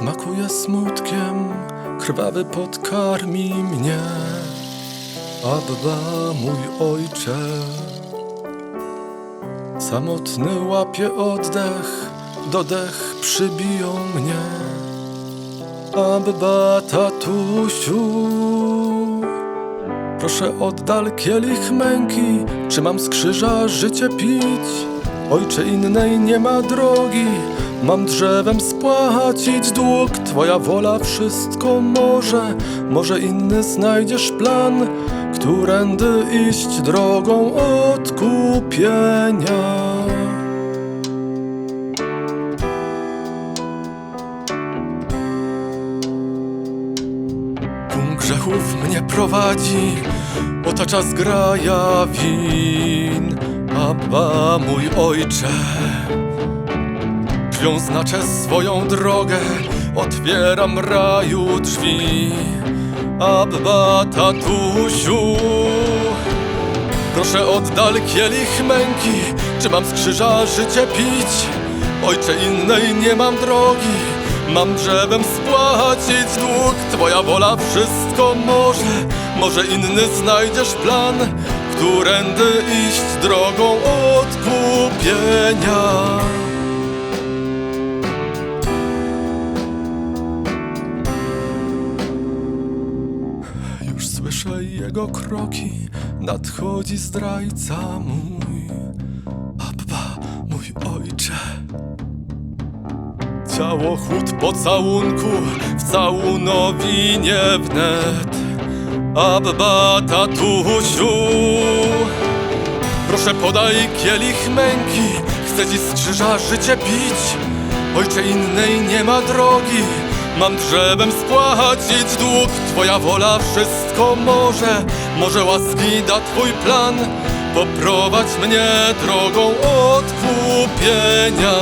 Zasypuje smutkiem, krwawy podkarmi mnie. Abba, mój ojcze, samotny łapie oddech, do dech przybiją mnie. Abba, tatusiu, proszę oddal kielich męki, czy mam z krzyża życie pić? Ojcze, innej nie ma drogi, mam drzewem spłacić dług. Twoja wola wszystko może, może inny znajdziesz plan, którędy iść drogą odkupienia. Kum grzechów mnie prowadzi, otacza zgraja win. Abba, mój ojcze, krwią znaczę swoją drogę, otwieram raju drzwi. Abba, tatusiu, proszę oddal kielich męki, czy mam z krzyża życie pić? Ojcze, innej nie mam drogi, mam drzewem spłacić dług. Twoja wola wszystko może, może inny znajdziesz plan, którędy iść drogą odkupienia. Już słyszę jego kroki, nadchodzi zdrajca mój. Abba, mój ojcze. Ciało chłód pocałunku, w całunowi nie wnet. Abba, tatusiu, proszę podaj kielich męki, chcę ci z krzyża życie pić. Ojcze, innej nie ma drogi, mam drzewem spłacić dług. Twoja wola wszystko może, może łaski da twój plan. Poprowadź mnie drogą odkupienia.